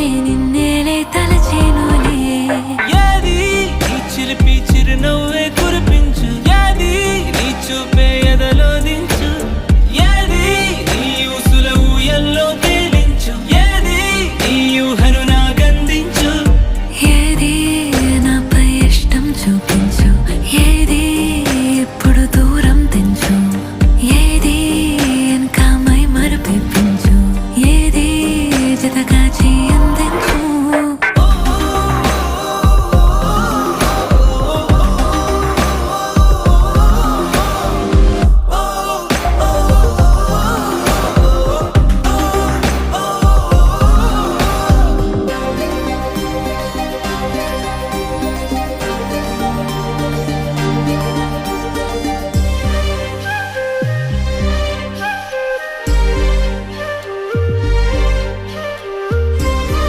నిన్నేలే తలచేనులే. ఏది? ఈ చిలిపి చిరునవ్వే